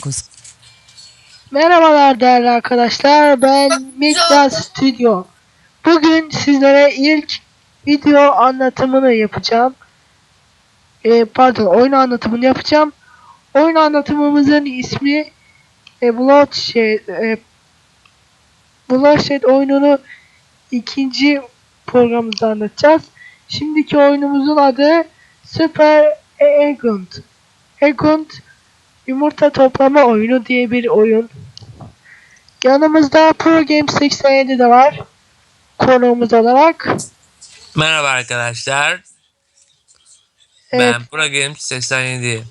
Kuz. Merhabalar değerli arkadaşlar. Ben Miklas Studio. Bugün sizlere ilk video anlatımını yapacağım. Ee, pardon, oyun anlatımını yapacağım. Oyun anlatımımızın ismi e, Bloodshed. E, Bloodshed oyununu ikinci programımızda anlatacağız. Şimdiki oyunumuzun adı Super Agent. Agent Yumurta toplama oyunu diye bir oyun. Yanımızda Pro Games 87 de var. Konuğumuz olarak. Merhaba arkadaşlar. Evet, Ben Pro Games 87.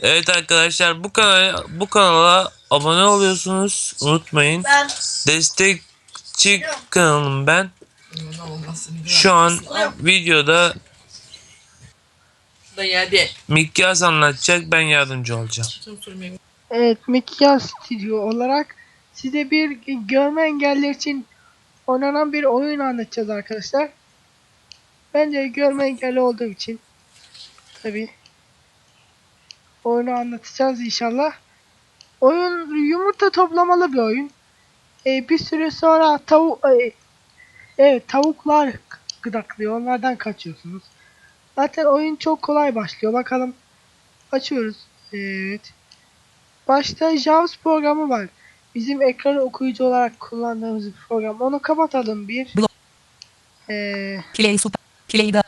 Evet arkadaşlar bu kanala bu kanala abone oluyorsunuz. Unutmayın. Ben Destekçi kanalım ben. Şu an videoda da geldi. Mikyas anlatacak ben yardımcı olacağım. Evet Mikyas Studio olarak size bir görme engelliler için oynanan bir oyun anlatacağız arkadaşlar. Ben de görme engelli olduğum için tabi oyunu anlatacağız inşallah. Oyun yumurta toplamalı bir oyun. Ee, bir süre sonra tavuk evet tavuklar gıdaklıyor. Onlardan kaçıyorsunuz. Zaten oyun çok kolay başlıyor. Bakalım açıyoruz. Evet. Başta JAWS programı var. Bizim ekran okuyucu olarak kullandığımız bir program. Onu kapatalım bir. Blo- Ee, Play Super. Play'da.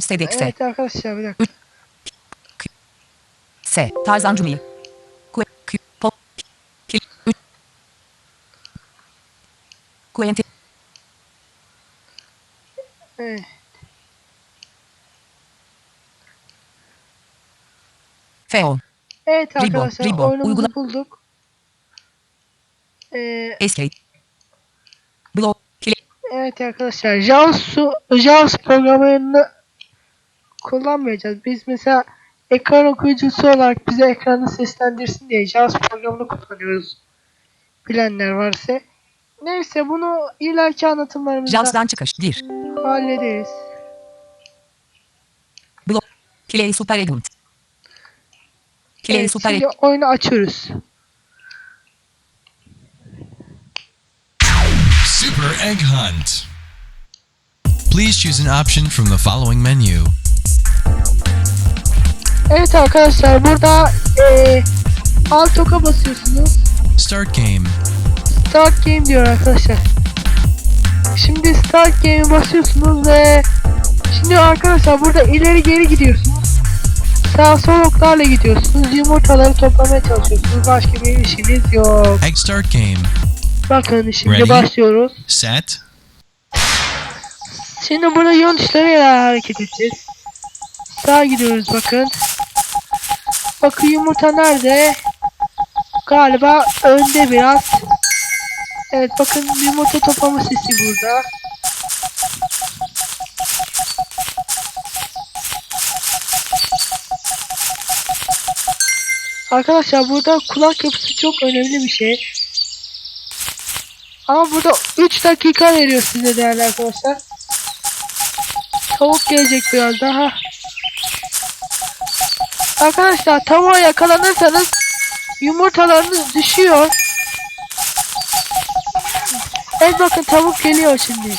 Sedex'e. evet arkadaşlar bir dakika. S. Tarzan Cumhuriyet. Feon. Evet arkadaşlar Ribbon, oyunumuzu uygula- bulduk. Ee, Escape. Play. evet arkadaşlar JAWS, JAWS programını kullanmayacağız. Biz mesela ekran okuyucusu olarak bize ekranı seslendirsin diye JAWS programını kullanıyoruz. Bilenler varsa. Neyse bunu ileriki anlatımlarımızda Javs'dan çıkış. Gir. hallederiz. Blood. Play Super Agent. Evet, şimdi Agent. oyunu açıyoruz. Super Egg Hunt. Please choose an option from the following menu. Evet arkadaşlar burada eee alt oka basıyorsunuz. Start game. Start game diyor arkadaşlar. Şimdi start game'e basıyorsunuz ve şimdi arkadaşlar burada ileri geri gidiyorsunuz. Sağ sol oklarla gidiyorsunuz. Yumurtaları toplamaya çalışıyorsunuz. Başka bir işiniz yok. Egg start game. Bakın şimdi Ready? başlıyoruz. Set. Şimdi burada yön tuşlarıyla hareket edeceğiz. Sağa gidiyoruz bakın. Bakın yumurta nerede? Galiba önde biraz. Evet bakın yumurta toplama sesi burada. Arkadaşlar burada kulak yapısı çok önemli bir şey. Ama burada 3 dakika veriyor size değerli arkadaşlar. Tavuk gelecek biraz daha. Arkadaşlar tavuğa yakalanırsanız yumurtalarınız düşüyor. Evet bakın tavuk geliyor şimdi.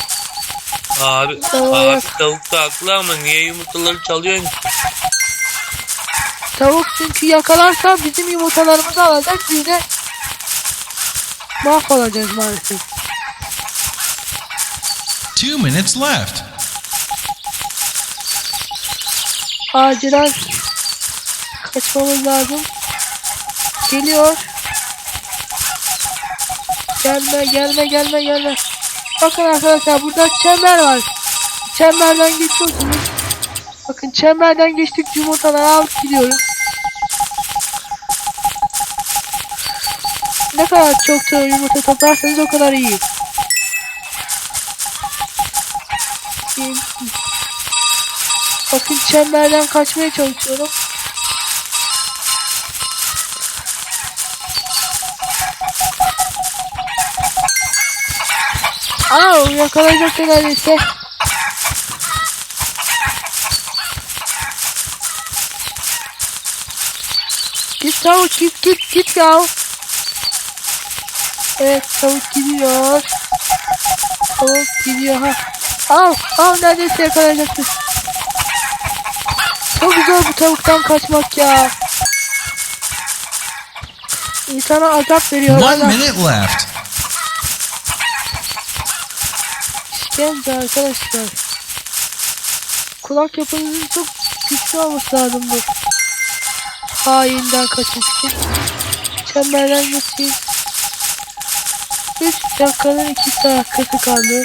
Abi, abi tavuk da haklı ama niye yumurtaları çalıyorsun ki? Tavuk çünkü yakalarsa bizim yumurtalarımızı alacak biz de mahvolacağız maalesef. Two minutes left. Acilen kaçmamız lazım. Geliyor. Gelme gelme gelme gelme. Bakın arkadaşlar burada çember var. Çemberden geçiyorsunuz. Bakın çemberden geçtik yumurtaları alıp gidiyoruz. Ne kadar çok yumurta toplarsanız o kadar iyi. Bakın çemberden kaçmaya çalışıyorum. Aa yakalayacak neredeyse. Tavuk git git git ya. Evet tavuk gidiyor. Tavuk gidiyor ha. Al al neredeyse yakalayacaksın. Çok zor bu tavuktan kaçmak ya. İnsana azap veriyor. One Allah. minute left. İşkence arkadaşlar. Kulak yapınızın çok güçlü olması lazım bu. Hainden için. Çemberden geçeyim. 3 dakikanın 2 dakikası kaldı.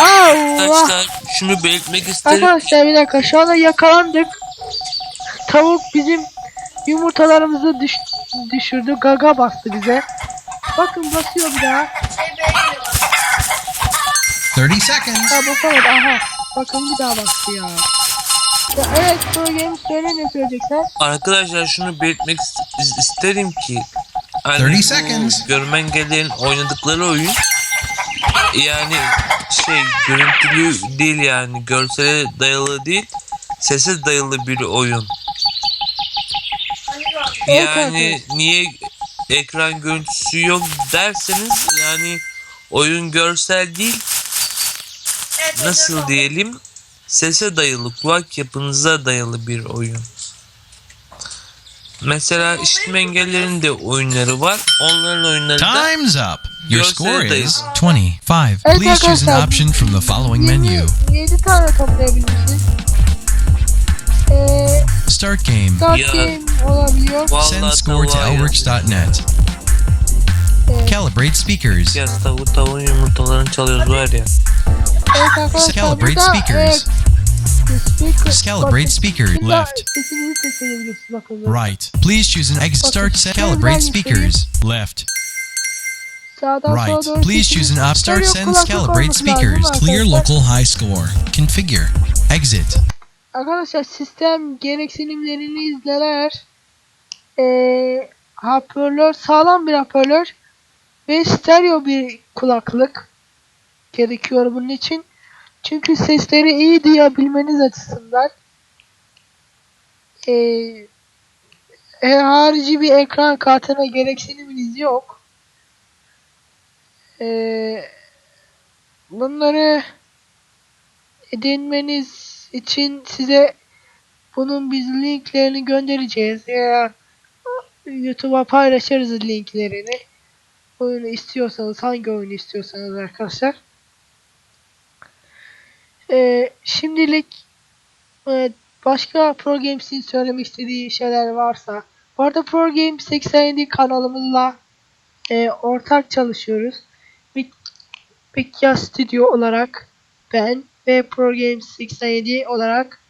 Arkadaşlar şunu belirtmek isterim. Arkadaşlar bir dakika şu anda yakalandık. Tavuk bizim yumurtalarımızı düş düşürdü. Gaga bastı bize. Bakın basıyor bir daha. 30 seconds. Ha basamadı aha. Bakın bir daha bastı ya. ya evet Pro Games söyle ne söyleyeceksen. Arkadaşlar şunu belirtmek is- isterim ki hani 30 bu seconds. görme engellerin oynadıkları oyun yani şey görüntülü değil yani görsele dayalı değil sese dayalı bir oyun. Yani niye ekran görüntüsü yok derseniz yani oyun görsel değil nasıl diyelim sese dayalı kulak yapınıza dayalı bir oyun. Mesela işitme engellerin de oyunları var. Onların oyunları da Time's up. Your score is 25. Evet Please choose an arkadaşlar, option from the following menu. 7 tane toplayabilmişiz. Eee Start game. start Ya. game olabiliyor. Vallahi Send score to elworks.net. Calibrate speakers. Ya tavuğu tavuğun yumurtalarını çalıyoruz var ya. Evet arkadaşlar Calibrate burada, speakers. evet, Calibrate speaker. Left. Right. Please choose an exit. Start set. Calibrate speakers. Left. Right. Please choose an op. Start kulaklık calibrate speakers. Clear local high score. Configure. Exit. Arkadaşlar sistem gereksinimleriniz neler? Ee, hoparlör sağlam bir hoparlör ve stereo bir kulaklık gerekiyor bunun için. Çünkü sesleri iyi duyabilmeniz açısından. Ee, e, harici bir ekran kartına gereksiniminiz yok. Ee, bunları edinmeniz için size bunun biz linklerini göndereceğiz veya YouTube'a paylaşırız linklerini. Oyunu istiyorsanız hangi oyunu istiyorsanız arkadaşlar. Ee, şimdilik e, başka Pro Games'in söylemek istediği şeyler varsa bu arada Pro Games 87 kanalımızla e, ortak çalışıyoruz. Big, Big Ya Studio olarak ben ve Pro Games 87 olarak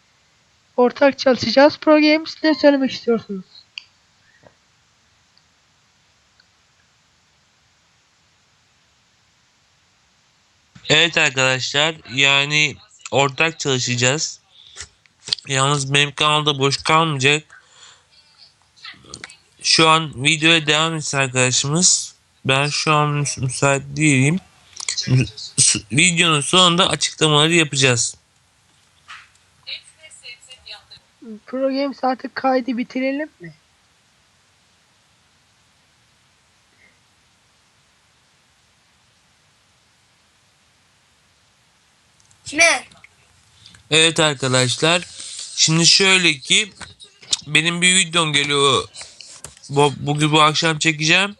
ortak çalışacağız. Pro Games ne söylemek istiyorsunuz? Evet arkadaşlar yani ortak çalışacağız. Yalnız benim kanalda boş kalmayacak. Şu an videoya devam etsin arkadaşımız. Ben şu an müs- müsait değilim. Videonun sonunda açıklamaları yapacağız. Pro Games artık kaydı bitirelim mi? Kime? Evet arkadaşlar. Şimdi şöyle ki benim bir videom geliyor. Bu, bugün bu akşam çekeceğim.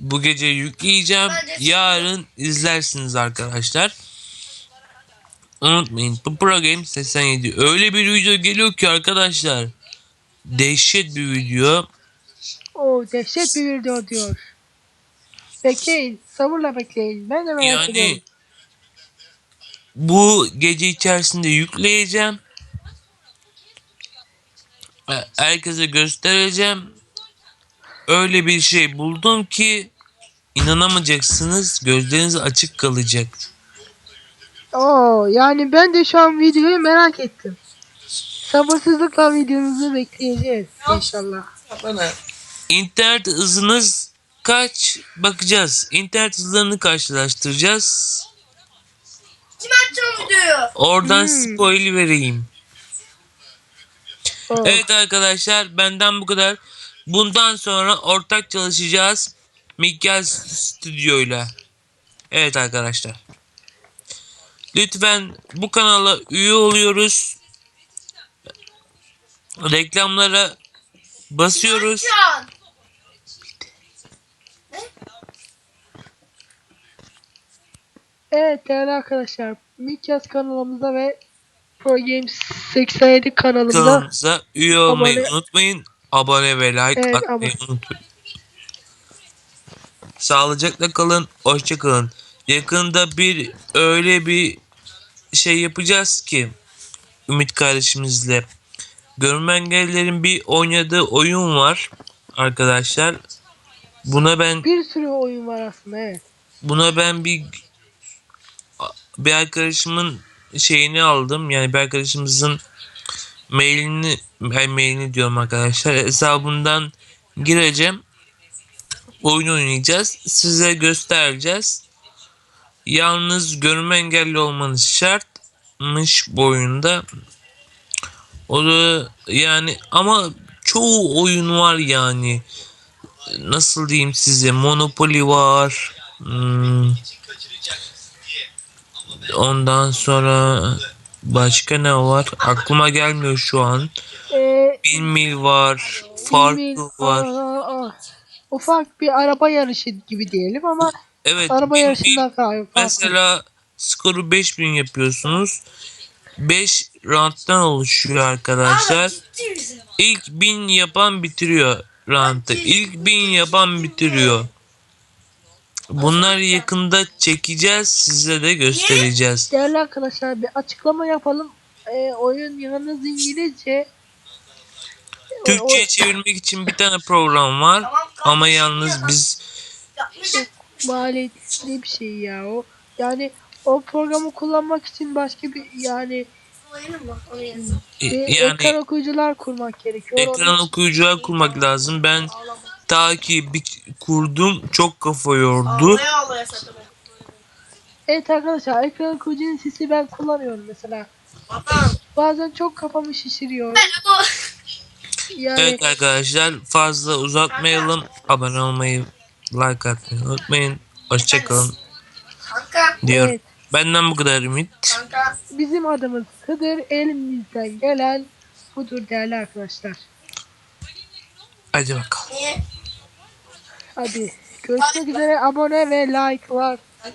Bu gece yükleyeceğim. Yarın izlersiniz arkadaşlar. Unutmayın. Bu Pro Game 87. Öyle bir video geliyor ki arkadaşlar. Dehşet bir video. Oo dehşet bir video diyor. Bekleyin. Sabırla bekleyin. Ben de merak Yani ediyorum. Bu gece içerisinde yükleyeceğim. Herkese göstereceğim. Öyle bir şey buldum ki inanamayacaksınız. Gözleriniz açık kalacak. Oo yani ben de şu an videoyu merak ettim. Sabırsızlıkla videonuzu bekleyeceğiz inşallah. İnternet hızınız kaç? Bakacağız. İnternet hızlarını karşılaştıracağız. Kim açacağım videoyu? Oradan Hmm. spoil vereyim. Oh. Evet arkadaşlar benden bu kadar. Bundan sonra ortak çalışacağız. Miguel Studio ile. Evet arkadaşlar. Lütfen bu kanala üye oluyoruz. Reklamlara basıyoruz. Can. Evet değerli arkadaşlar. Mikyas kanalımıza ve Pro Games 87 kanalımıza Kanalımıza üye olmayı Abone- unutmayın. Abone ve like Evet, atmayı unutmayın. Sağlıcakla kalın. Hoşça kalın. Yakında bir öyle bir şey yapacağız ki Ümit kardeşimizle. Görme engellilerin bir oynadığı oyun var arkadaşlar. Buna ben bir sürü oyun var aslında evet. buna ben bir bir arkadaşımın şeyini aldım. Yani bir arkadaşımızın mailini ben mailini diyorum arkadaşlar. Hesabından gireceğim. Oyun oynayacağız. Size göstereceğiz. Yalnız görme engelli olmanız şartmış bu oyunda. O da yani ama çoğu oyun var yani. Nasıl diyeyim size? Monopoly var. Hmm. Ondan sonra başka ne var? Aklıma gelmiyor şu an. Ee, Bin mil var. Farklı var. Aa, aa. Ufak bir araba yarışı gibi diyelim ama Evet. araba bin mil yarışından farklı. Mesela skoru 5000 yapıyorsunuz. 5 round'dan oluşuyor arkadaşlar. İlk 1000 yapan bitiriyor round'ı. İlk 1000 yapan bitiriyor. Bunları yakında çekeceğiz. Size de göstereceğiz. Değerli arkadaşlar bir açıklama yapalım. Ee, oyun yalnız İngilizce. Türkçe'ye çevirmek için bir tane program var. Tamam, Ama yalnız biz Yapmayacak. maliyetli bir şey ya o. Yani o programı kullanmak için başka bir yani bir e, ekran yani okuyucular kurmak gerekiyor. ekran okuyucular kurmak lazım. Ben ta ki bir kurdum çok kafa yordu. Ağlaya ağlaya satın. Evet arkadaşlar ekran okuyucunun sesi ben kullanıyorum mesela. Bazen çok kafamı şişiriyor. Ben o. Yani Evet arkadaşlar fazla uzatmayalım. Abone olmayı, like atmayı unutmayın. Hoşçakalın diyor. Evet. Benden bu kadar Ümit. Kanka. bizim adımız Hıdır elimizden gelen budur değerli arkadaşlar. Hadi bakalım. Niye? Hadi görüşmek üzere abone ve like var.